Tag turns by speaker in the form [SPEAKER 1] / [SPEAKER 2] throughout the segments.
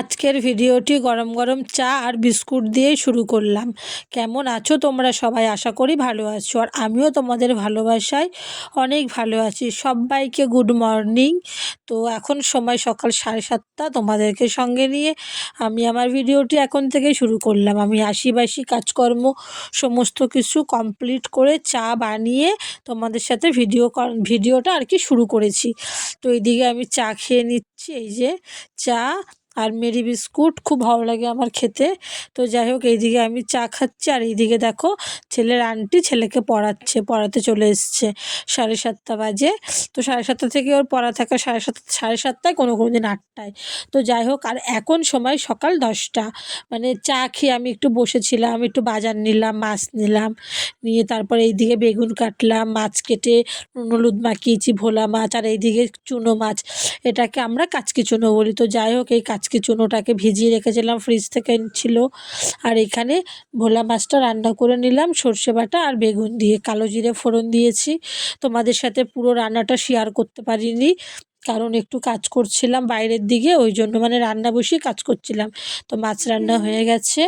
[SPEAKER 1] আজকের ভিডিওটি গরম গরম চা আর বিস্কুট দিয়েই শুরু করলাম। কেমন আছো তোমরা সবাই? আশা করি ভালো আছো। আর আমিও তোমাদের ভালোবাসায় অনেক ভালো আছি। সবাইকে গুড মর্নিং তো এখন সময় সকাল সাড়ে সাতটা। তোমাদেরকে সঙ্গে নিয়ে আমি আমার ভিডিওটি এখন থেকে শুরু করলাম। আমি আশিবাসি কাজকর্ম সমস্ত কিছু কমপ্লিট করে চা বানিয়ে তোমাদের সাথে ভিডিও ভিডিওটা আর কি শুরু করেছি। তো এইদিকে আমি চা খেয়ে নিচ্ছি। এই যে চা আর মেরি বিস্কুট খুব ভালো লাগে আমার খেতে। তো যাই হোক, এইদিকে আমি চা খাচ্ছি আর এইদিকে দেখো, ছেলের আন্টি ছেলেকে পড়াচ্ছে, পড়াতে চলে এসছে সাড়ে সাতটা বাজে। তো সাড়ে সাতটা থেকে ওর পড়া থাকা সাড়ে সাত, সাড়ে সাতটায় কোনো কোনো দিন আটটায়। তো যাই হোক, আর এখন সময় সকাল দশটা। মানে চা খেয়ে আমি একটু বসেছিলাম, একটু বাজার নিলাম, মাছ নিলাম, নিয়ে তারপর এইদিকে বেগুন কাটলাম, মাছ কেটে নুন হলুদ মাখিয়েছি, ভোলা মাছ, আর এইদিকে চুনো মাছ। এটাকে আমরা কাচকি চুনো বলি। তো যাই হোক, এই কাচকি চুনোটাকে ভিজিয়ে রেখেছিলাম ফ্রিজ থেকে ছিল। আর এখানে ভোলা মাছটা রান্না করে নিলাম, সর্ষে বাটা আর বেগুন দিয়ে, কালো জিরে ফোড়ন দিয়েছি। তোমাদের সাথে পুরো রান্নাটা শেয়ার করতে পারিনি। কারণ একটু কাজ করছিলাম বাইরের দিকে ওই জন্য মানে রান্না বসিয়ে কাজ করছিলাম। তো মাছ রান্না হয়ে গেছে।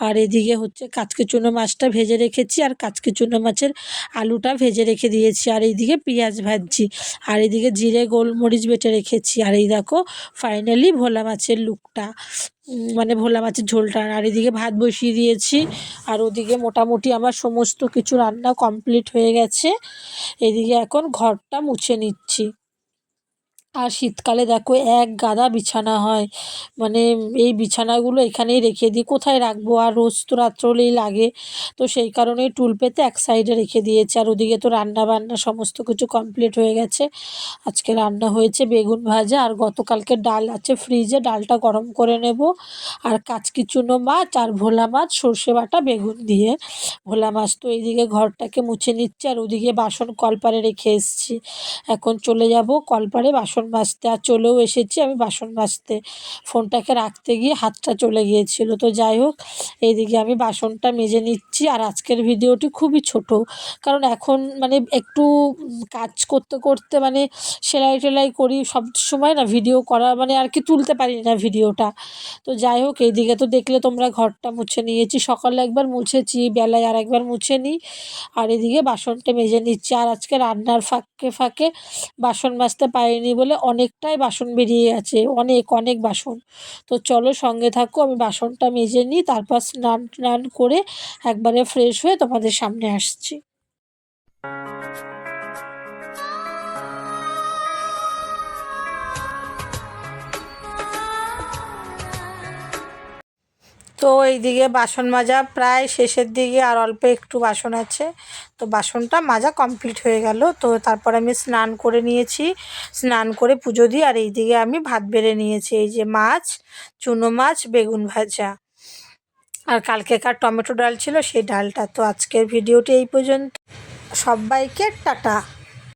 [SPEAKER 1] আর এদিকে হচ্ছে কাচকে চুনো মাছটা ভেজে রেখেছি আর কাচকে চুনো মাছের আলুটা ভেজে রেখে দিয়েছি। আর এইদিকে পেঁয়াজ ভাজছি। আর এদিকে জিরে গোলমরিচ বেটে রেখেছি। আর এই দেখো ফাইনালি ভোলা মাছের লুকটা মানে ভোলা মাছের ঝোলটা। আর এদিকে ভাত বসিয়ে দিয়েছি। আর ওদিকে মোটামুটি আমার সমস্ত কিছু রান্না কমপ্লিট হয়ে গেছে। এদিকে এখন ঘরটা মুছে নিচ্ছি। আর শীতকালে দেখো এক গাদা বিছানা হয়। মানে এই বিছানাগুলো এখানেই রেখে দিই। কোথায় রাখব? আর রোজ তো রাত্র হলেই লাগে। তো সেই কারণেই টুল পেতে এক সাইডে রেখে দিয়েছি। আর ওদিকে তো রান্না বান্না সমস্ত কিছু কমপ্লিট হয়ে গেছে। আজকে রান্না হয়েছে বেগুন ভাজা আর গতকালকে ডাল আছে ফ্রিজে। ডালটা গরম করে নেব। আর কাচকি চুনো মাছ আর ভোলা মাছ, সর্ষে বাটা, বেগুন দিয়ে। ভোলা মাছ তো এইদিকে ঘরটাকে মুছে নিচ্ছে। আর ওদিকে বাসন কলপারে রেখে এসেছি। এখন চলে যাব কলপারে বাসন বাসন মাজতে আর চলেও এসেছি। আমি বাসন মাজতে, ফোনটাকে রাখতে গিয়ে হাতটা চলে গিয়েছিল। তো যাই হোক, এইদিকে আমি বাসনটা মেজে নিচ্ছি। আর আজকের ভিডিওটি খুবই ছোট, কারণ এখন মানে একটু কাজ করতে করতে মানে সেলাই টেলাই করি সব সময় না, ভিডিও করা মানে আর কি তুলতে পারি না ভিডিওটা। তো যাই হোক, এইদিকে তো দেখলে তোমরা ঘরটা মুছে নিয়েছি। সকালে একবার মুছেছি, বেলায় আর একবার মুছে নিই। আর এদিকে বাসনটা মেজে নিচ্ছি। আর আজকে রান্নার ফাঁকে ফাঁকে বাসন মাজতে পারিনি বলে অনেকটাই বাসন বেরিয়ে আছে অনেক অনেক বাসন। তো চলো সঙ্গে থাকো, আমি বাসনটা মেজে নিই, তারপর স্নান টান করে একবারে ফ্রেশ হয়ে তোমাদের সামনে আসছি। তো এইদিকে বাসন মাজা প্রায় শেষের দিকে আর অল্প একটু বাসন আছে। তো বাসনটা মাজা কমপ্লিট হয়ে গেল। তো তারপর আমি স্নান করে নিয়েছি। স্নান করে পুজো দিই আর এইদিকে আমি ভাত বেড়ে নিয়েছি। এই যে মাছ, চুনো মাছ, বেগুন ভাজা। আর কালকেকার টমেটো ডাল ছিল সেই ডালটা। তো আজকের ভিডিওটি এই পর্যন্ত। সবাইকে টাটা।